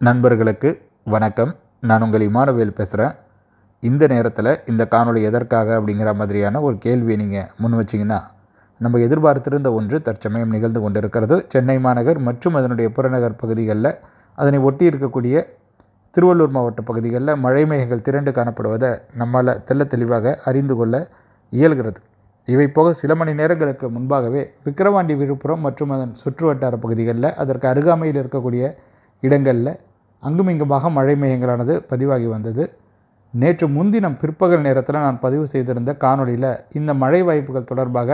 நண்பர்களுக்கு வணக்கம். நான் உங்கள் இமானவேல் பேசுகிறேன் இந்த நேரத்தில் இந்த காணொளி எதற்காக அப்படிங்கிற மாதிரியான ஒரு கேள்வியை நீங்கள் முன் வச்சிங்கன்னா நம்ம எதிர்பார்த்திருந்த ஒன்று தற்சமயம் நிகழ்ந்து கொண்டிருக்கிறது. சென்னை மாநகர் மற்றும் அதனுடைய புறநகர் பகுதிகளில் அதனை ஒட்டி இருக்கக்கூடிய திருவள்ளூர் மாவட்ட பகுதிகளில் மழை மேகங்கள் திரண்டு காணப்படுவதை நம்மால் தெள்ள தெளிவாக அறிந்து கொள்ள இயல்கிறது. இவை போக சில மணி நேரங்களுக்கு முன்பாகவே விக்கிரவாண்டி விழுப்புரம் மற்றும் அதன் சுற்றுவட்டார பகுதிகளில் அதற்கு அருகாமையில் இருக்கக்கூடிய இடங்களில் அங்குமிங்குமாக மழை மேகங்களானது பதிவாகி வந்தது. நேற்று முன்தினம் பிற்பகல் நேரத்தில் நான் பதிவு செய்திருந்த காணொளியில் இந்த மழை வாய்ப்புகள் தொடர்பாக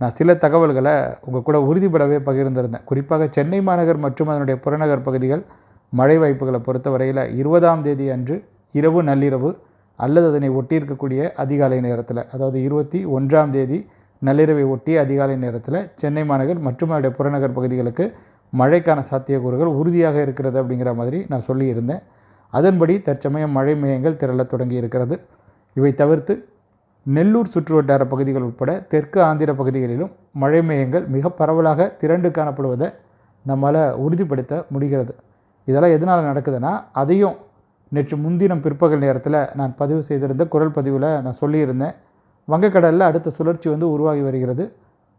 நான் சில தகவல்களை உங்கள் கூட உறுதிப்படவே பகிர்ந்திருந்தேன். குறிப்பாக சென்னை மாநகர் மற்றும் அதனுடைய புறநகர் பகுதிகள் மழை வாய்ப்புகளை பொறுத்தவரையில் இருபதாம் தேதி அன்று இரவு நள்ளிரவு அல்லது அதனை ஒட்டி இருக்கக்கூடிய அதிகாலை நேரத்தில் அதாவது இருபத்தி ஒன்றாம் தேதி நள்ளிரவை ஒட்டி அதிகாலை நேரத்தில் சென்னை மாநகர் மற்றும் அதனுடைய புறநகர் பகுதிகளுக்கு மழைக்கான சாத்தியக்கூறுகள் உறுதியாக இருக்கிறது அப்படிங்கிற மாதிரி நான் சொல்லியிருந்தேன். அதன்படி தற்சமயம் மழை மையங்கள் திரள தொடங்கி இருக்கிறது. இவை தவிர்த்து நெல்லூர் சுற்றுவட்டார பகுதிகள் உட்பட தெற்கு ஆந்திர பகுதிகளிலும் மழை மையங்கள் மிக பரவலாக திரண்டு காணப்படுவதை நம்மால் உறுதிப்படுத்த முடிகிறது. இதெல்லாம் எதனால் நடக்குதுன்னா அதையும் நேற்று முன்தினம் பிற்பகல் நேரத்தில் நான் பதிவு செய்திருந்த குரல் பதிவில் நான் சொல்லியிருந்தேன். வங்கக்கடலில் அடுத்த சுழற்சி வந்து உருவாகி வருகிறது.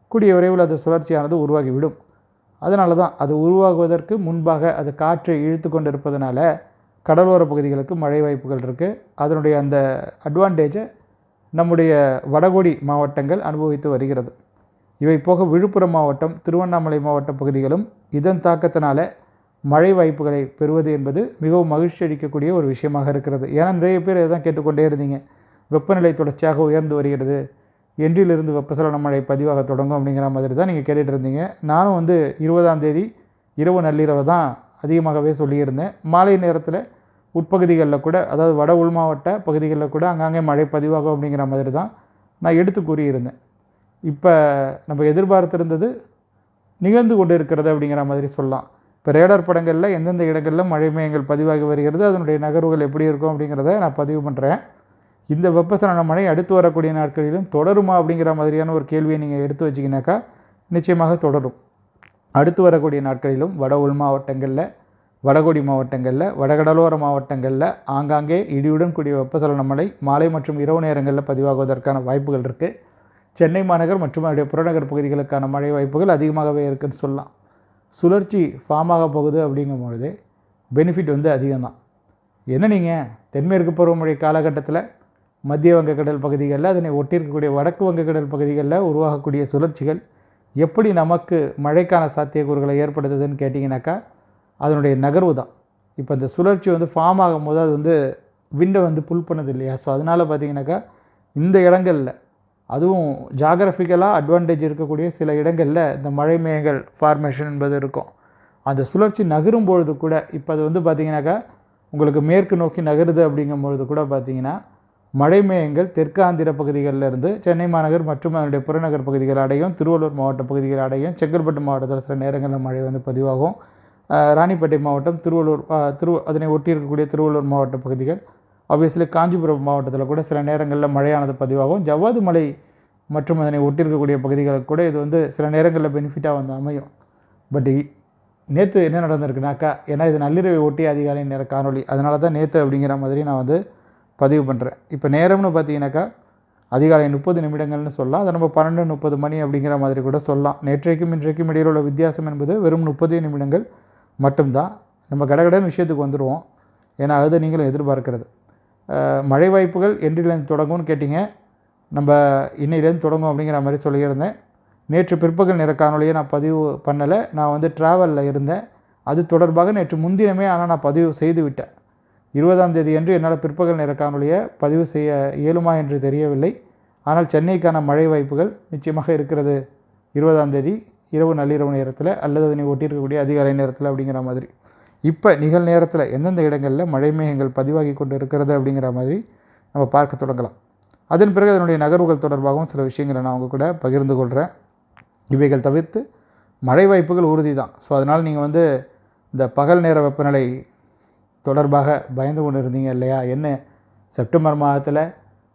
கூடிய விரைவில் அந்த சுழற்சியானது உருவாகிவிடும். அதனால தான் அது உருவாகுவதற்கு முன்பாக அது காற்றை இழுத்து கொண்டிருப்பதனால கடலோர பகுதிகளுக்கு மழை வாய்ப்புகள் இருக்குது அதனுடைய அந்த அட்வான்டேஜை நம்முடைய வடகோடி மாவட்டங்கள் அனுபவித்து வருகிறது. இவை போக விழுப்புரம் மாவட்டம் திருவண்ணாமலை மாவட்ட பகுதிகளும் இதன் தாக்கத்தினால மழை வாய்ப்புகளை பெறுவது என்பது மிகவும் மகிழ்ச்சி அளிக்கக்கூடிய ஒரு விஷயமாக இருக்கிறது. ஏன்னா நிறைய பேர் இதை தான் கேட்டுக்கொண்டே இருந்தீங்க. வெப்பநிலை தொடர்ச்சியாக உயர்ந்து வருகிறது. என்றிலிருந்து வெப்பசலன மழை பதிவாக தொடங்கும் அப்படிங்கிற மாதிரி தான் நீங்கள் கேட்டுகிட்டு இருந்தீங்க. நானும் வந்து இருபதாம் தேதி இரவு நள்ளிரவு தான் அதிகமாகவே சொல்லியிருந்தேன். மாலை நேரத்தில் உட்பகுதிகளில் கூட அதாவது வட உள் மாவட்ட பகுதிகளில் கூட அங்கங்கே மழை பதிவாகும் அப்படிங்கிற மாதிரி தான் நான் எடுத்து கூறியிருந்தேன். இப்போ நம்ம எதிர்பார்த்திருந்தது நிகழ்ந்து கொண்டு இருக்கிறது அப்படிங்கிற மாதிரி சொல்லலாம். இப்போ ரேடார் படங்களில் எந்தெந்த இடங்களில் மழை மையங்கள் பதிவாகி வருகிறது அதனுடைய நகர்வுகள் எப்படி இருக்கும் அப்படிங்கிறத நான் பதிவு பண்ணுறேன் இந்த வெப்பசலன மழை அடுத்து வரக்கூடிய நாட்களிலும் தொடருமா அப்படிங்கிற மாதிரியான ஒரு கேள்வியை நீங்கள் எடுத்து வச்சிங்கனாக்கா நிச்சயமாக தொடரும். அடுத்து வரக்கூடிய நாட்களிலும் வட உள் மாவட்டங்களில் வடகொடி மாவட்டங்களில் வடகடலோர மாவட்டங்களில் ஆங்காங்கே இடியுடன் கூடிய வெப்பசலன மழை மாலை மற்றும் இரவு நேரங்களில் பதிவாகுவதற்கான வாய்ப்புகள் இருக்குது சென்னை மாநகர் மற்றும் அதனுடைய புறநகர் பகுதிகளுக்கான மழை வாய்ப்புகள் அதிகமாகவே இருக்குதுன்னு சொல்லலாம். சுழற்சி ஃபார்ம் ஆக போகுது அப்படிங்கும் பொழுது பெனிஃபிட் வந்து அதிகம்தான். என்ன நீங்கள் தென்மேற்கு பருவமழை காலகட்டத்தில் மத்திய வங்கக்கடல் பகுதிகளில் அதனை ஒட்டியிருக்கக்கூடிய வடக்கு வங்கக்கடல் பகுதிகளில் உருவாகக்கூடிய சுழற்சிகள் எப்படி நமக்கு மழைக்கான சாத்தியக்கூறுகளை ஏற்படுத்துதுன்னு கேட்டிங்கனாக்கா அதனுடைய நகர்வு தான். இப்போ இந்த சுழற்சி வந்து ஃபார்ம் ஆகும்போது அது வந்து விண்டை வந்து புல் பண்ணுது இல்லையா? ஸோ அதனால் பார்த்தீங்கன்னாக்கா இந்த இடங்களில் அதுவும் ஜாகிரபிக்கலாக அட்வான்டேஜ் இருக்கக்கூடிய சில இடங்களில் இந்த மழை மேகங்கள் ஃபார்மேஷன் என்பது இருக்கும். அந்த சுழற்சி நகரும் பொழுது கூட இப்போ அது வந்து பார்த்திங்கனாக்கா உங்களுக்கு மேற்கு நோக்கி நகருது அப்படிங்கும் பொழுது கூட பார்த்திங்கன்னா மழை மேகங்கள் தெற்கு ஆந்திர பகுதிகளில் இருந்து சென்னை மாநகர் மற்றும் அதனுடைய புறநகர் பகுதிகள் அடையும் திருவள்ளூர் மாவட்ட பகுதிகள் அடையும் செங்கல்பட்டு மாவட்டத்தில் சில நேரங்களில் மழை வந்து பதிவாகும். ராணிப்பேட்டை மாவட்டம் திருவள்ளூர் திரு அதனை ஒட்டி இருக்கக்கூடிய திருவள்ளூர் மாவட்ட பகுதிகள். ஆப்வியஸ்லி காஞ்சிபுரம் மாவட்டத்தில் கூட சில நேரங்களில் மழையானது பதிவாகும். ஜவ்வாது மலை மற்றும் அதனை ஒட்டி இருக்கக்கூடிய பகுதிகளுக்கு கூட இது வந்து சில நேரங்களில் பெனிஃபிட்டாக வந்து அமையும். பட் நேற்று என்ன நடந்திருக்குனாக்கா ஏன்னா இது நள்ளிரவை ஒட்டி அதிகாலை நேர காணொலி அதனால தான் நேற்று அப்படிங்கிற மாதிரி நான் வந்து பதிவு பண்ணுறேன். இப்போ நேரம்னு பார்த்தீங்கன்னாக்கா அதிகாலை முப்பது நிமிடங்கள்னு சொல்லலாம். அதை நம்ம பன்னெண்டு முப்பது மணி அப்படிங்கிற மாதிரி கூட சொல்லலாம். நேற்றைக்கும் இன்றைக்கும் இடையில் உள்ள வித்தியாசம் என்பது வெறும் முப்பது நிமிடங்கள் மட்டும்தான். நம்ம கடகடன் விஷயத்துக்கு வந்துடுவோம். ஏன்னா அது நீங்களும் எதிர்பார்க்கிறது. மழை வாய்ப்புகள் என்றிலேருந்து தொடங்கும்னு கேட்டிங்க. நம்ம இன்னிலேருந்து தொடங்கும் அப்படிங்கிற மாதிரி சொல்லியிருந்தேன். நேற்று பிற்பகல் நேர காணொலியை நான் பதிவு பண்ணலை. நான் வந்து ட்ராவலில் இருந்தேன். அது தொடர்பாக நேற்று முன்தினமே ஆனால் நான் பதிவு செய்து விட்டேன். இருபதாம் தேதி என்று என்னால் பிற்பகல் நேர காணொலியை பதிவு செய்ய இயலுமா என்று தெரியவில்லை. ஆனால் சென்னைக்கான மழை வாய்ப்புகள் நிச்சயமாக இருக்கிறது. இருபதாம் தேதி இரவு நள்ளிரவு நேரத்தில் அல்லது அதனை ஒட்டியிருக்கக்கூடிய அதிகாலை நேரத்தில் அப்படிங்கிற மாதிரி. இப்போ நிகழ் நேரத்தில் எந்தெந்த இடங்களில் மழை மேகங்கள் பதிவாகி கொண்டு இருக்கிறது அப்படிங்கிற மாதிரி நம்ம பார்க்க தொடங்கலாம். அதன் பிறகு அதனுடைய நகர்வுகள் தொடர்பாகவும் சில விஷயங்களை நான் உங்கள் கூட பகிர்ந்து கொள்கிறேன். இவைகள் தவிர்த்து மழை வாய்ப்புகள் உறுதி தான் ஸோ அதனால் நீங்கள் வந்து இந்த பகல் நேர வெப்பநிலை தொடர்பாக பயந்து கொண்டு இருந்தீங்க இல்லையா? என்ன? செப்டம்பர் மாதத்தில்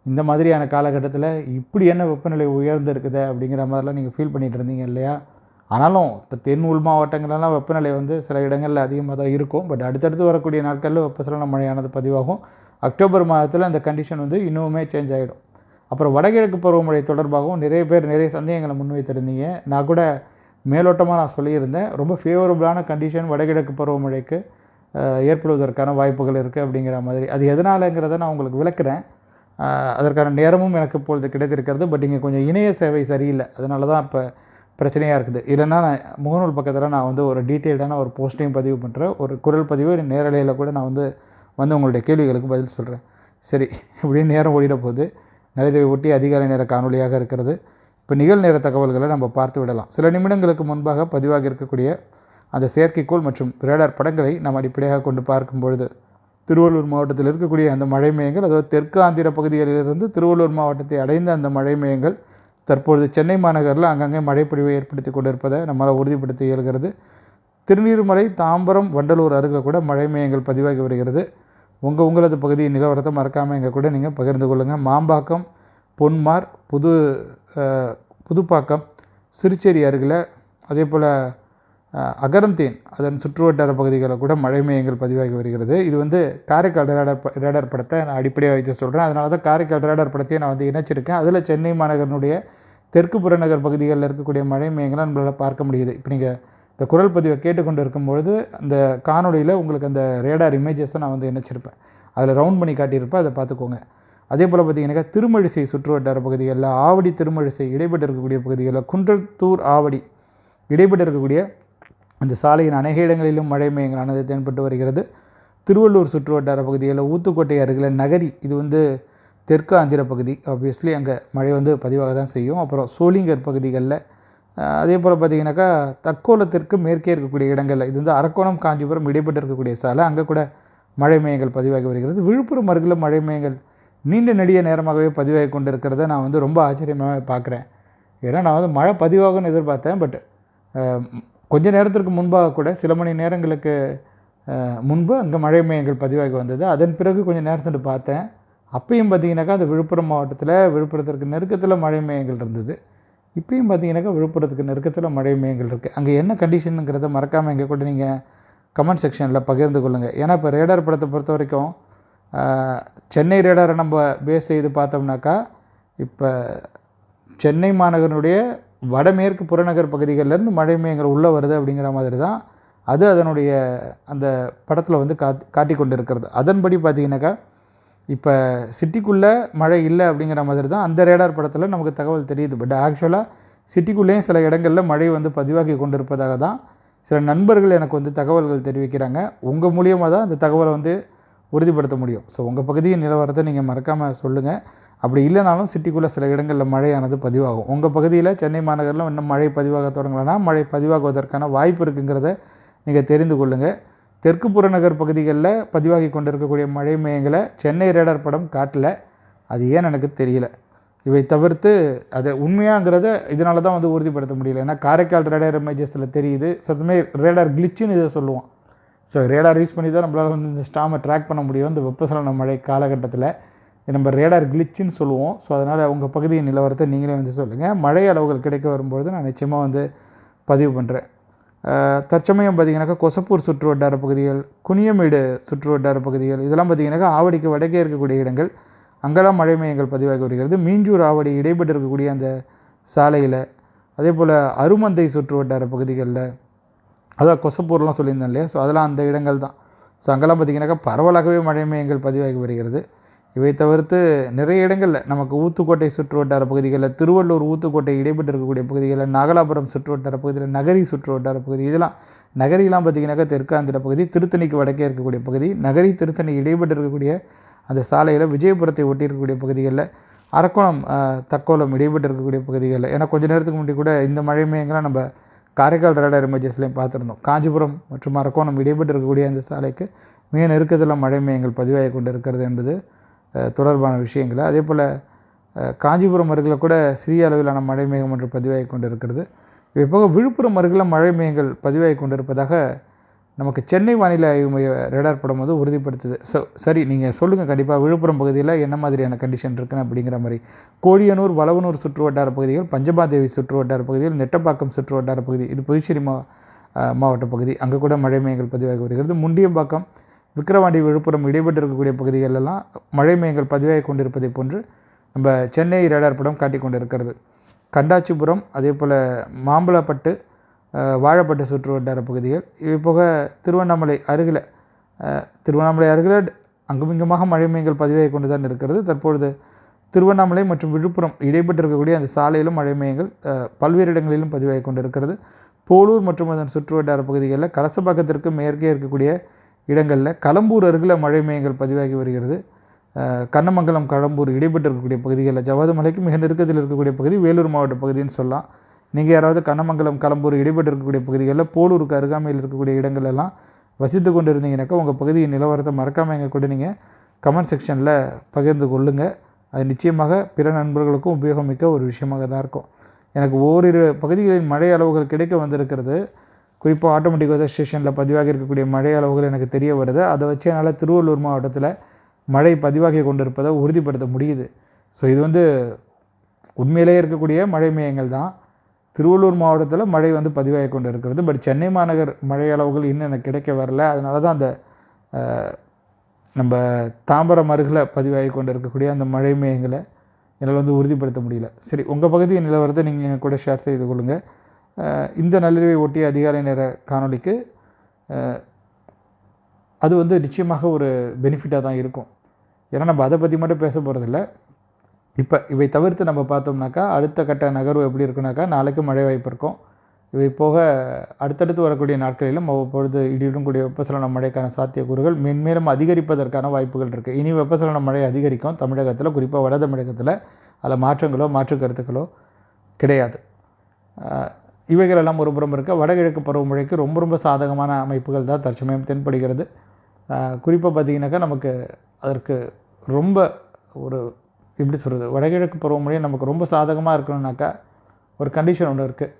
இந்த மாதிரியான காலகட்டத்தில் இப்படி என்ன வெப்பநிலை உயர்ந்துருக்குது அப்படிங்கிற மாதிரிலாம் நீங்கள் ஃபீல் பண்ணிகிட்டு இருந்தீங்க இல்லையா? ஆனாலும் இப்போ தென் உள் மாவட்டங்களெல்லாம் வெப்பநிலை வந்து சில இடங்களில் அதிகமாக தான் இருக்கும். பட் அடுத்தடுத்து வரக்கூடிய நாட்களில் வெப்பசலன மழையானது பதிவாகும். அக்டோபர் மாதத்தில் அந்த கண்டிஷன் வந்து இன்னுமே சேஞ்ச் ஆகிடும் அப்புறம் வடகிழக்கு பருவமழை தொடர்பாகவும் நிறைய பேர் நிறைய சந்தேகங்களை முன்வைத்திருந்தீங்க. நான் கூட மேலோட்டமாக நான் சொல்லியிருந்தேன். ரொம்ப ஃபேவரபுளான கண்டிஷன் வடகிழக்கு பருவமழைக்கு. ஏற்படுவதற்கான வாய்ப்புகள் இருக்குது அப்படிங்கிற மாதிரி. அது எதனாலங்கிறத நான் உங்களுக்கு விளக்குறேன். அதற்கான நேரமும் எனக்கு இப்பொழுது கிடைத்திருக்கிறது. பட் இங்கே கொஞ்சம் இணைய சேவை சரியில்லை. அதனால தான் இப்போ பிரச்சனையாக இருக்குது. இல்லைன்னா நான் முகநூல் பக்கத்தில் நான் வந்து ஒரு டீட்டெயில்டான ஒரு போஸ்ட்டையும் பதிவு பண்ணுறேன் ஒரு குரல் பதிவு நேரலையில் கூட நான் வந்து வந்து உங்களுடைய கேள்விகளுக்கு பதில் சொல்கிறேன் சரி இப்படியே நேரம் ஓடிட போகுது நிறைய ஒட்டி அதிகாலை நேர காணொலியாக இருக்கிறது. இப்போ நிகழ்நேர தகவல்களை நம்ம பார்த்து விடலாம். சில நிமிடங்களுக்கு முன்பாக பதிவாகி இருக்கக்கூடிய அந்த செயற்கைக்கோள் மற்றும் ரேடார் படங்களை நாம் அடிப்படையாக கொண்டு பார்க்கும் பொழுது திருவள்ளூர் மாவட்டத்தில் இருக்கக்கூடிய அந்த மழை மையங்கள் அதாவது தெற்கு ஆந்திர பகுதிகளிலிருந்து திருவள்ளூர் மாவட்டத்தை அடைந்த அந்த மழை மையங்கள் தற்பொழுது சென்னை மாநகரில் அங்கங்கே மழைப்பொழிவை ஏற்படுத்தி கொண்டிருப்பதை நம்மளால் உறுதிப்படுத்த இயல்கிறது. திருநீர்மலை தாம்பரம் வண்டலூர் அருகில் கூட மழை மையங்கள் பதிவாகி வருகிறது. உங்கள் உங்களது பகுதியின் நிலவரத்தை மறக்காமல் எங்கள் கூட நீங்கள் பகிர்ந்து கொள்ளுங்கள் மாம்பாக்கம் பொன்மார் புது புதுப்பாக்கம் சிறுச்சேரி அருகில் அதே போல் அகரந்தேன் அதன் சுற்றுவட்டார பகுதிகளில் கூட மழை மையங்கள் பதிவாகி வருகிறது. இது வந்து காரைக்கால் ரேடார் ரேடார் படத்தை நான் அடிப்படையாக வைத்து சொல்கிறேன் அதனால தான் காரைக்கால் ரேடார் படத்தையும் நான் வந்து இணைச்சிருக்கேன். அதில் சென்னை மாநகரனுடைய தெற்கு புறநகர் பகுதிகளில் இருக்கக்கூடிய மழை மையங்களை நம்மளால் பார்க்க முடியுது. இப்போ நீங்கள் இந்த குரல் பதிவை கேட்டுக்கொண்டு இருக்கும்பொழுது அந்த காணொளியில் உங்களுக்கு அந்த ரேடார் இமேஜஸை நான் வந்து இணைச்சிருப்பேன். அதில் ரவுண்ட் பண்ணி காட்டியிருப்பேன். அதை பார்த்துக்கோங்க. அதே போல் பார்த்தீங்கன்னாக்கா திருமழிசை சுற்றுவட்டார பகுதிகளில் ஆவடி திருமழிசை இடைப்பட்டு இருக்கக்கூடிய பகுதிகளில் குன்றத்தூர் ஆவடி இடைப்பட்டு இருக்கக்கூடிய அந்த சாலையின் அநேக இடங்களிலும் மழை மையங்களானது தென்பட்டு வருகிறது. திருவள்ளூர் சுற்றுவட்டார பகுதியில் ஊத்துக்கோட்டை அருகில் நகரி இது வந்து தெற்கு ஆந்திர பகுதி. ஆப்வியஸ்லி அங்கே மழை வந்து பதிவாக தான் செய்யும். அப்புறம் சோளிங்கர் பகுதிகளில் அதே போல் பார்த்தீங்கன்னாக்கா தக்கோலத்திற்கு மேற்கே இருக்கக்கூடிய இடங்களில் இது வந்து அரக்கோணம் காஞ்சிபுரம் இடைப்பட்டு இருக்கக்கூடிய சாலை அங்கே கூட மழை மையங்கள் பதிவாகி வருகிறது. விழுப்புரம் அருகில் மழை மையங்கள் நீண்ட நெடிய நேரமாகவே பதிவாகி கொண்டு இருக்கிறத நான் வந்து ரொம்ப ஆச்சரியமாக பார்க்குறேன். ஏன்னா நான் வந்து மழை பதிவாகும்னு எதிர்பார்த்தேன் பட் கொஞ்ச நேரத்திற்கு முன்பாக கூட சில மணி நேரங்களுக்கு முன்பு அங்கே மழை மையங்கள் பதிவாகி வந்தது. அதன் பிறகு கொஞ்சம் நேரம் சென்று பார்த்தேன். அப்பயும் பார்த்தீங்கன்னாக்கா அந்த விழுப்புரம் மாவட்டத்தில் விழுப்புரத்திற்கு நெருக்கத்தில் மழை மையங்கள் இருந்தது. இப்பயும் பார்த்தீங்கன்னாக்கா விழுப்புரத்துக்கு நெருக்கத்தில் மழை மையங்கள் இருக்குது அங்கே என்ன கண்டிஷனுங்கிறத மறக்காமல் எங்கள் கூட நீங்கள் கமெண்ட் செக்ஷனில் பகிர்ந்து கொள்ளுங்கள் ஏன்னா இப்போ ரேடார் படத்தை பொறுத்த வரைக்கும் சென்னை ரேடாரை நம்ம பேஸ் செய்து பார்த்தோம்னாக்கா இப்போ சென்னை மாநகரனுடைய வடமேற்கு புறநகர் பகுதிகளிலேருந்து மழை மையங்கள் உள்ளே வருது அப்படிங்கிற மாதிரி தான் அது அதனுடைய அந்த படத்தில் வந்து காத் காட்டி கொண்டு இருக்கிறது அதன்படி பார்த்தீங்கன்னாக்கா இப்போ சிட்டிக்குள்ளே மழை இல்லை அப்படிங்கிற மாதிரி தான் அந்த ரேடார் படத்தில் நமக்கு தகவல் தெரியுது. பட் ஆக்சுவலாக சிட்டிக்குள்ளேயும் சில இடங்களில் மழை வந்து பதிவாகி கொண்டிருப்பதாக தான் சில நண்பர்கள் எனக்கு வந்து தகவல்கள் தெரிவிக்கிறாங்க. உங்கள் மூலியமாக தான் அந்த தகவலை வந்து உறுதிப்படுத்த முடியும். ஸோ உங்கள் பகுதியின் நிலவரத்தை நீங்கள் மறக்காமல் சொல்லுங்கள் அப்படி இல்லைனாலும் சிட்டிக்குள்ளே சில இடங்களில் மழையானது பதிவாகும். உங்கள் பகுதியில் சென்னை மாநகரில் இன்னும் மழை பதிவாக தொடங்கலைன்னா மழை பதிவாகுவதற்கான வாய்ப்பு இருக்குங்கிறத நீங்கள் தெரிந்து கொள்ளுங்கள் தெற்கு புறநகர் பகுதிகளில் பதிவாகி கொண்டிருக்கக்கூடிய மழை மையங்களை சென்னை ரேடார் படம் காட்டல. அது ஏன் எனக்கு தெரியல. இவை தவிர்த்து அது உண்மையாங்கிறத இதனால தான் வந்து உறுதிப்படுத்த முடியல. ஏன்னா காரைக்கால் ரேடார் இமேஜஸில் தெரியுது. சத்தமே ரேடார் கிளிச்சுன்னு இதை சொல்லுவோம் ஸோ ரேடார் யூஸ் பண்ணி தான் நம்மளால் வந்து இந்த ஸ்டாமை ட்ராக் பண்ண முடியும். இந்த வெப்பசலன மழை காலகட்டத்தில். நம்ம ரேடார் கிளிச்சுன்னு சொல்லுவோம். ஸோ அதனால் உங்கள் பகுதியின் நிலவரத்தை நீங்களே வந்து சொல்லுங்கள் மழை அளவுகள் கிடைக்க வரும்பொழுது நான் நிச்சயமாக வந்து பதிவு பண்ணுறேன் தற்சமயம் பார்த்தீங்கன்னாக்கா கொசப்பூர் சுற்று வட்டார பகுதிகள் குனியமேடு சுற்று வட்டார பகுதிகள் இதெல்லாம் பார்த்தீங்கன்னாக்கா ஆவடிக்கு வடக்கே இருக்கக்கூடிய இடங்கள். அங்கெல்லாம் மழை மையங்கள் பதிவாகி வருகிறது. மீஞ்சூர் ஆவடி இடைப்பட்டு இருக்கக்கூடிய அந்த சாலையில் அதே போல் அருமந்தை சுற்று வட்டார பகுதிகளில் அதான் கொசப்பூர்லாம் சொல்லியிருந்தேன் இல்லையா? ஸோ அதெல்லாம் அந்த இடங்கள் தான் ஸோ அங்கெல்லாம் பார்த்திங்கனாக்கா பரவலாகவே மழை மையங்கள் பதிவாகி வருகிறது. இவை தவிர்த்து நிறைய இடங்களில் நமக்கு ஊத்துக்கோட்டை சுற்று வட்டார பகுதிகளில் திருவள்ளூர் ஊத்துக்கோட்டை இடைப்பட்டு இருக்கக்கூடிய பகுதிகளில் நாகலாபுரம் சுற்று வட்டார பகுதியில் நகரி சுற்று வட்டார பகுதி இதெல்லாம் நகரிலாம் பார்த்திங்கனாக்கா தெற்காந்திர பகுதி திருத்தணிக்கு வடக்கே இருக்கக்கூடிய பகுதி நகரி திருத்தணி இடைப்பட்டு இருக்கக்கூடிய அந்த சாலையில் விஜயபுரத்தை ஒட்டி இருக்கக்கூடிய பகுதிகளில் அரக்கோணம் தக்கோலம் இடைப்பட்டு இருக்கக்கூடிய பகுதிகளில் ஏன்னா கொஞ்ச நேரத்துக்கு முன்னாடி கூட இந்த மழை நம்ம காரைக்கால் ரேடார் இமேஜஸ்லையும் பார்த்துருந்தோம். காஞ்சிபுரம் மற்றும் அரக்கோணம் இடைப்பட்டு இருக்கக்கூடிய அந்த சாலைக்கு மிக நெருக்கத்தில் மழை மையங்கள் பதிவாகி கொண்டு இருக்கிறது என்பது தொடர்பான விஷயங்களை. அதே போல் காஞ்சிபுரம் அருகில் கூட சிறிய அளவிலான மழை மேகம் ஒன்று பதிவாகி கொண்டிருக்கிறது. இவை போக விழுப்புரம் அருகில் மழை மேகங்கள் பதிவாகி கொண்டிருப்பதாக நமக்கு சென்னை வானிலை ஆய்வு மைய ரேடார் படம் வந்து உறுதிப்படுத்துது. ஸோ சரி நீங்கள் சொல்லுங்கள் கண்டிப்பாக விழுப்புரம் பகுதியில் என்ன மாதிரியான கண்டிஷன் இருக்குன்னு அப்படிங்கிற மாதிரி. கோழியனூர் வளவனூர் சுற்று வட்டார பகுதிகள் பஞ்சபாதேவி சுற்று வட்டார பகுதிகள் நெட்டப்பாக்கம் சுற்று வட்டார பகுதி இது புதுச்சேரி மா மாவட்ட பகுதி. அங்கே கூட மழை மேகங்கள் பதிவாகி வருகிறது. முண்டியம்பாக்கம் விக்கிரவாண்டி விழுப்புரம் இடைப்பட்டு இருக்கக்கூடிய பகுதிகளெல்லாம் மழை மேகங்கள் பதிவாகி கொண்டிருப்பதை போன்று நம்ம சென்னை ரேடார் படம் காட்டி கொண்டிருக்கிறது. கண்டாச்சிபுரம் அதே போல் மாம்பழப்பட்டு வாழப்பட்டு வாழைப்பட்டு சுற்று வட்டார பகுதிகள். இவை போக திருவண்ணாமலை அருகில் திருவண்ணாமலை அருகில் அங்குமிங்குமாக மழை மேகங்கள் பதிவாகி கொண்டு தான் இருக்கிறது. தற்பொழுது திருவண்ணாமலை மற்றும் விழுப்புரம் இடைப்பட்டு இருக்கக்கூடிய அந்த சாலையிலும் மழை மேகங்கள் பல்வேறு இடங்களிலும் பதிவாகி கொண்டிருக்கிறது. போலூர் மற்றும் அதன் சுற்று வட்டார பகுதிகளில் கலசபாக்கத்திற்கு மேற்கே இருக்கக்கூடிய இடங்களில் களம்பூர் அருகில் மழை மேகங்கள் பதிவாகி வருகிறது. கண்ணமங்கலம் களம்பூர் இடைப்பட்டு இருக்கக்கூடிய பகுதிகளில் ஜவாது மலைக்கு மிக நெருக்கத்தில் இருக்கக்கூடிய பகுதி வேலூர் மாவட்ட பகுதின்னு சொல்லலாம். நீங்கள் யாராவது கண்ணமங்கலம் களம்பூர் இடைப்பட்டு இருக்கக்கூடிய பகுதிகளில் போலூருக்கு அருகாமையில் இருக்கக்கூடிய இடங்கள் எல்லாம் வசித்து கொண்டு இருந்தீங்கன்னாக்கா உங்கள் பகுதியின் நிலவரத்தை மறக்காமல் எங்கள் கூட நீங்கள் கமெண்ட் செக்ஷனில் பகிர்ந்து கொள்ளுங்கள் அது நிச்சயமாக பிற நண்பர்களுக்கும் உபயோகமிக்க ஒரு விஷயமாக தான் இருக்கும். எனக்கு ஓரிரு பகுதிகளின் மழை அளவுகள் கிடைக்க வந்திருக்கிறது. குறிப்பாக ஆட்டோமேட்டிக் வெதர் ஸ்டேஷனில் பதிவாகி இருக்கக்கூடிய மழை அளவுகள் எனக்கு தெரிய வருது. அதை வச்சு என்னால் திருவள்ளூர் மாவட்டத்தில் மழை பதிவாகி கொண்டிருப்பதை உறுதிப்படுத்த முடியுது. ஸோ இது வந்து உண்மையிலே இருக்கக்கூடிய மழை மையங்கள் தான். திருவள்ளூர் மாவட்டத்தில் மழை வந்து பதிவாகி கொண்டு இருக்கிறது பட் சென்னை மாநகர் மழை அளவுகள் இன்னும் எனக்கு கிடைக்க வரல. அதனால தான் அந்த நம்ம தாம்பரம் அருகில் பதிவாகி கொண்டு இருக்கக்கூடிய அந்த மழை மேயங்களை என்னால் வந்து உறுதிப்படுத்த முடியல. சரி உங்கள் பகுதியின் நிலவரத்தை நீங்கள் எங்கள் கூட ஷேர் செய்து கொள்ளுங்கள் இந்த நள்ளிரவை ஒட்டிய அதிகாலை நேர காணொளிக்கு அது வந்து நிச்சயமாக ஒரு பெனிஃபிட்டாக தான் இருக்கும். ஏன்னா நம்ம அதை பற்றி மட்டும் பேச போகிறதில்ல இப்போ இவை தவிர்த்து நம்ம பார்த்தோம்னாக்கா அடுத்த கட்ட நகர்வு எப்படி இருக்குனாக்கா நாளைக்கு மழை வாய்ப்பு இருக்கும். இவை போக அடுத்தடுத்து வரக்கூடிய நாட்களிலும் அவ்வப்பொழுது இடியுடன் கூடிய வெப்பசலன மழைக்கான சாத்தியக்கூறுகள் மென்மேலும் அதிகரிப்பதற்கான வாய்ப்புகள் இருக்குது இனி வெப்பசலன மழை அதிகரிக்கும். தமிழகத்தில் குறிப்பாக வட தமிழகத்தில் அதில் மாற்றங்களோ மாற்று கருத்துக்களோ கிடையாது. இவைகள் இவைகளெல்லாம் ஒரு புறம் இருக்க. வடகிழக்கு பருவமழைக்கு ரொம்ப ரொம்ப சாதகமான அமைப்புகள் தான் தற்சமயம் தென்படுகிறது. குறிப்பாக பார்த்தீங்கன்னாக்கா நமக்கு அதற்கு ரொம்ப ஒரு எப்படி சொல்கிறது வடகிழக்கு பருவமழை நமக்கு ரொம்ப சாதகமாக இருக்கணும்னாக்கா ஒரு கண்டிஷன் ஒன்று இருக்குது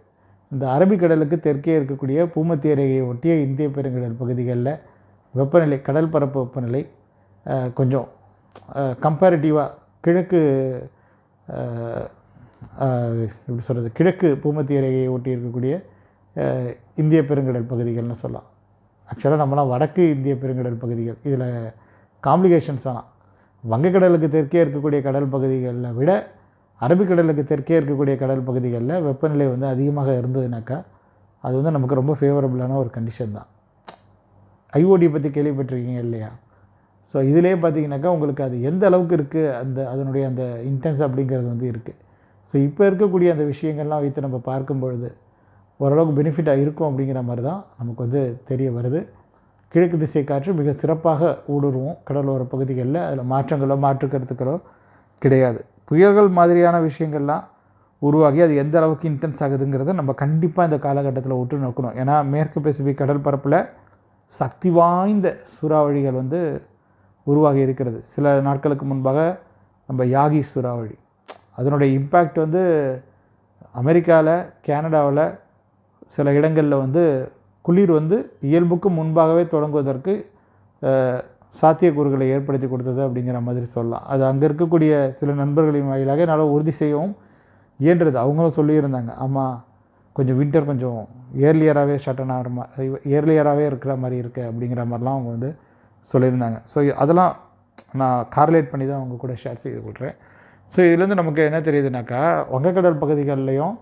இந்த அரபிக்கடலுக்கு தெற்கே இருக்கக்கூடிய பூமத்திய ரேகையை ஒட்டிய இந்திய பெருங்கடல் பகுதிகளில் வெப்பநிலை கடல் பரப்பு வெப்பநிலை கொஞ்சம் கம்பேரிட்டிவாக கிழக்கு எப்படி சொல்கிறது கிழக்கு பூமத்திய ரேகையை ஒட்டி இருக்கக்கூடிய இந்திய பெருங்கடல் பகுதிகள்னு சொல்லலாம். ஆக்சுவலாக நம்மலாம் வடக்கு இந்திய பெருங்கடல் பகுதிகள். இதில் காம்ப்ளிகேஷன்ஸ் வேணாம். வங்கக்கடலுக்கு தெற்கே இருக்கக்கூடிய கடல் பகுதிகளில் விட அரபிக்கடலுக்கு தெற்கே இருக்கக்கூடிய கடல் பகுதிகளில் வெப்பநிலை வந்து அதிகமாக இருந்ததுனாக்கா அது வந்து நமக்கு ரொம்ப ஃபேவரபுளான ஒரு கண்டிஷன் தான். ஐஓடி பற்றி கேள்விப்பட்டிருக்கீங்க இல்லையா? ஸோ இதிலே பார்த்தீங்கன்னாக்கா உங்களுக்கு அது எந்த அளவுக்கு இருக்குது அந்த அதனுடைய அந்த இன்டென்ஸ் அப்படிங்கிறது வந்து இருக்குது ஸோ இப்போ இருக்கக்கூடிய அந்த விஷயங்கள்லாம் வைத்து நம்ம பார்க்கும் பொழுது ஓரளவுக்கு பெனிஃபிட்டாக இருக்கும் அப்படிங்கிற மாதிரி தான் நமக்கு வந்து தெரிய வருது. கிழக்கு திசை காற்று மிக சிறப்பாக ஊடுருவோம். கடலோர பகுதிகளில் அதில் மாற்றங்களோ மாற்று கருத்துக்களோ கிடையாது. புயல்கள் மாதிரியான விஷயங்கள்லாம் உருவாகி அது எந்த அளவுக்கு இன்டென்ஸ் ஆகுதுங்கிறத நம்ம கண்டிப்பாக இந்த காலகட்டத்தில் உற்று நோக்கணும். ஏன்னா மேற்கு பசிபிக் கடல் பரப்பில் சக்தி வாய்ந்த சூறாவளிகள் வந்து உருவாகி இருக்கிறது. சில நாட்களுக்கு முன்பாக நம்ம யாகி சூறாவளி அதனுடைய இம்பேக்ட் வந்து அமெரிக்காவில் கேனடாவில் சில இடங்களில் வந்து குளிர் வந்து இயல்புக்கு முன்பாகவே தொடங்குவதற்கு சாத்தியக்கூறுகளை ஏற்படுத்தி கொடுத்தது அப்படிங்கிற மாதிரி சொல்லலாம். அது அங்கே இருக்கக்கூடிய சில நண்பர்களின் வாயிலாக என்னால் உறுதி செய்யவும் இயன்றது. அவங்களும் சொல்லியிருந்தாங்க. ஆமாம் கொஞ்சம் வின்டர் கொஞ்சம் இயர்லியராகவே ஷட்டன் ஆகிற மாதிரி இயர்லியராகவே இருக்கிற மாதிரி இருக்குது அப்படிங்கிற மாதிரிலாம் அவங்க வந்து சொல்லியிருந்தாங்க. ஸோ அதெல்லாம் நான் கார்லேட் பண்ணி தான் அவங்க கூட ஷேர் செய்து கொள்கிறேன் ஸோ இதுலேருந்து நமக்கு என்ன தெரியுதுனாக்கா வங்கக்கடல் பகுதிகள்லேயும்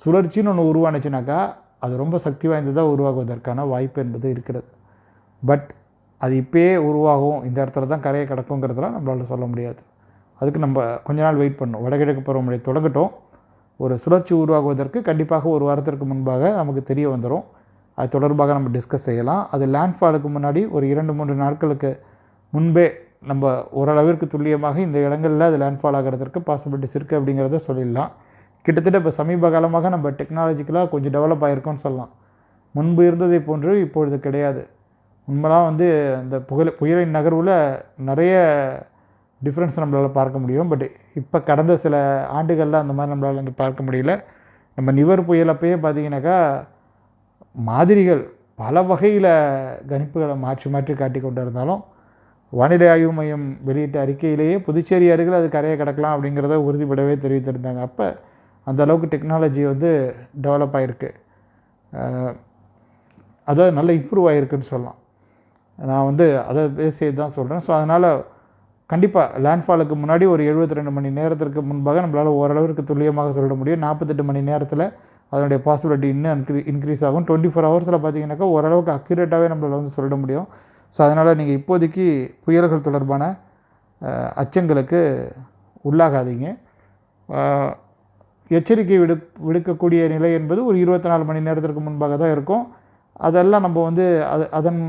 சுழற்சின்னு ஒன்று உருவானுச்சுனாக்கா அது ரொம்ப சக்தி வாய்ந்ததாக உருவாகுவதற்கான வாய்ப்பு என்பது இருக்கிறது. பட் அது இப்போயே உருவாகும் இந்த இடத்துல தான் கரையை கிடக்குங்கிறதெல்லாம் நம்மளால் சொல்ல முடியாது. அதுக்கு நம்ம கொஞ்ச நாள் வெயிட் பண்ணணும். வடகிழக்கு பருவமழை தொடங்கட்டும். ஒரு சுழற்சி உருவாகுவதற்கு கண்டிப்பாக ஒரு வாரத்திற்கு முன்பாக நமக்கு தெரிய வந்துடும் அது தொடர்பாக நம்ம டிஸ்கஸ் செய்யலாம். அது லேண்ட்ஃபாலுக்கு முன்னாடி ஒரு இரண்டு மூன்று நாட்களுக்கு முன்பே நம்ம ஓரளவிற்கு துல்லியமாக இந்த இடங்களில் அது லேண்ட்ஃபால் ஆகிறதுக்கு பாசிபிலிட்டிஸ் இருக்குது அப்படிங்கிறத சொல்லிடலாம். கிட்டத்தட்ட இப்போ சமீப காலமாக நம்ம டெக்னாலஜிக்கலாக கொஞ்சம் டெவலப் ஆகிருக்கோம்னு சொல்லலாம். முன்பு இருந்ததை போன்று இப்பொழுது கிடையாது. உண்மைலாம் வந்து இந்த புகழ் புயலின் நகர்வில் நிறைய டிஃப்ரென்ஸ் நம்மளால் பார்க்க முடியும். பட் இப்போ கடந்த சில ஆண்டுகளில் அந்த மாதிரி நம்மளால் வந்து பார்க்க முடியல. நம்ம நிவர் புயல் அப்பயே பார்த்தீங்கன்னாக்கா மாதிரிகள் பல வகையில் கணிப்புகளை மாற்றி மாற்றி காட்டி கொண்டு இருந்தாலும் வானிலை ஆய்வு மையம் வெளியிட்ட அறிக்கையிலேயே புதுச்சேரி அருகில் அது கரையை கிடக்கலாம் அப்படிங்கிறத உறுதிப்படவே தெரிவித்திருந்தாங்க. அப்போ அந்த அளவுக்கு டெக்னாலஜி வந்து டெவலப் ஆகிருக்கு அதாவது நல்ல இம்ப்ரூவ் ஆகிருக்குன்னு சொல்லலாம். நான் வந்து அதை பேசி தான் சொல்கிறேன் ஸோ அதனால் கண்டிப்பாக லேண்ட்ஃபாலுக்கு முன்னாடி ஒரு 72 ரெண்டு மணி நேரத்திற்கு முன்பாக நம்மளால் ஓரளவிற்கு துல்லியமாக சொல்ல முடியும். நாற்பத்தெட்டு மணி நேரத்தில் அதனுடைய பாசிபிலிட்டி இன்னும் இன்க்ரீ இன்க்ரீஸ் ஆகும். டுவெண்ட்டி ஃபோர் ஹவர்ஸில் பார்த்தீங்கன்னாக்கா ஓரளவுக்கு அக்யூரேட்டாகவே நம்மளால் வந்து சொல்ல முடியும். ஸோ அதனால் நீங்கள் இப்போதைக்கு புயல்கள் தொடர்பான அச்சங்களுக்கு உள்ளாகாதீங்க. எச்சரிக்கை விடு விடுக்கக்கூடிய நிலை என்பது ஒரு இருபத்தி நாலு மணி நேரத்திற்கு முன்பாக தான் இருக்கும். அதெல்லாம் நம்ம வந்து அது அதன்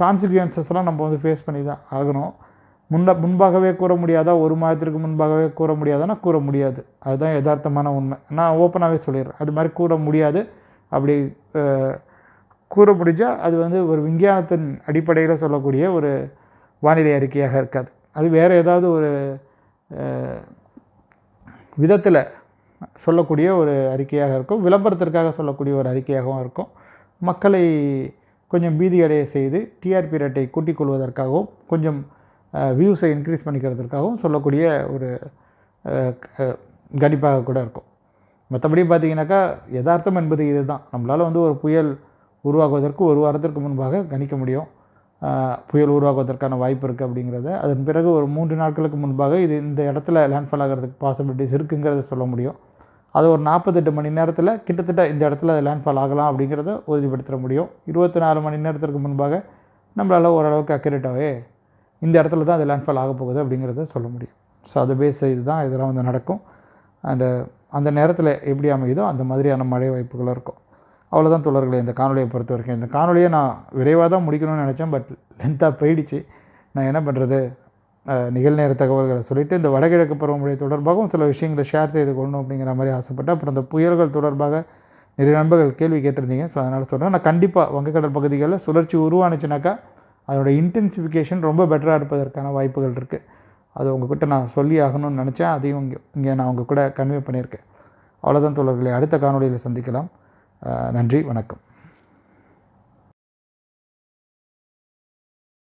கான்சிக்வன்சஸ்லாம் நம்ம வந்து ஃபேஸ் பண்ணி தான் ஆகணும். முன்ன முன்பாகவே கூற முடியாதா ஒரு மாதத்திற்கு முன்பாகவே கூற முடியாதானா கூற முடியாது. அதுதான் யதார்த்தமான உண்மை. நான் ஓப்பனாகவே சொல்லிடுறேன். அது மாதிரி கூற முடியாது. அப்படி கூற முடிஞ்சால் அது வந்து ஒரு விஞ்ஞானத்தின் அடிப்படையில் சொல்லக்கூடிய ஒரு வானிலை அறிக்கையாக இருக்காது. அது வேறு ஏதாவது ஒரு விதத்தில் சொல்லக்கூடிய ஒரு அறிக்கையாக இருக்கும். விளம்பரத்திற்காக சொல்லக்கூடிய ஒரு அறிக்கையாகவும் இருக்கும். மக்களை கொஞ்சம் பீதியடைய செய்து டிஆர்பி ரேட்டை கூட்டிக் கொள்வதற்காகவும் கொஞ்சம் வியூஸை இன்க்ரீஸ் பண்ணிக்கிறதுக்காகவும் சொல்லக்கூடிய ஒரு கணிப்பாக கூட இருக்கும். மற்றபடி பார்த்தீங்கன்னாக்கா யதார்த்தம் என்பது இதுதான். நம்மளால் வந்து ஒரு புயல் உருவாகுவதற்கு ஒரு வாரத்திற்கு முன்பாக கணிக்க முடியும். புயல் உருவாகுவதற்கான வாய்ப்பு இருக்குது அப்படிங்கிறத. அதன் பிறகு ஒரு மூன்று நாட்களுக்கு முன்பாக இது இந்த இடத்துல லேண்ட்ஃபால் ஆகிறதுக்கு பாசிபிலிட்டிஸ் இருக்குங்கிறத சொல்ல முடியும். அது ஒரு நாற்பத்தெட்டு மணி நேரத்தில் கிட்டத்தட்ட இந்த இடத்துல அது லேண்ட்ஃபால் ஆகலாம் அப்படிங்கிறத உறுதிப்படுத்த முடியும். இருபத்தி நாலு மணி நேரத்திற்கு முன்பாக நம்மளால் ஓரளவுக்கு அக்யூரேட்டாகவே இந்த இடத்துல தான் அது லேண்ட்ஃபால் ஆக போகுது அப்படிங்கிறத சொல்ல முடியும். ஸோ அதை பேஸ் செய்து தான் இதெல்லாம் வந்து நடக்கும். அண்டு அந்த நேரத்தில் எப்படி அமையுதோ அந்த மாதிரியான மழை வாய்ப்புகளும் இருக்கும். அவ்வளோதான் தோழர்களே இந்த காணொலியை பொறுத்த வரைக்கும். இந்த காணொலியை நான் விரைவாக தான் முடிக்கணும்னு நினச்சேன் பட் லென்த்தாக போயிடுச்சு. நான் என்ன பண்ணுறது நிகழ்நேர தகவல்களை சொல்லிவிட்டு இந்த வடகிழக்கு பருவமழை தொடர்பாகவும் சில விஷயங்களை ஷேர் செய்து கொள்ளணும் அப்படிங்கிற மாதிரி ஆசைப்பட்டேன் அப்புறம் இந்த புயல்கள் தொடர்பாக நிறைய நண்பர்கள் கேள்வி கேட்டிருந்தீங்க. ஸோ அதனால் சொல்கிறேன் நான் கண்டிப்பாக வங்கக்கடல் பகுதிகளில் சுழற்சி உருவானுச்சுனாக்கா அதோட இன்டென்சிஃபிகேஷன் ரொம்ப பெட்டராக இருப்பதற்கான வாய்ப்புகள் இருக்குது அது உங்ககிட்ட நான் சொல்லி ஆகணும்னு நினச்சேன். அதையும் இங்கே இங்கே நான் உங்கள் கூட கன்வே பண்ணியிருக்கேன். அவ்வளோதான் தோழர்களே. அடுத்த காணொளியில் சந்திக்கலாம். நன்றி வணக்கம்.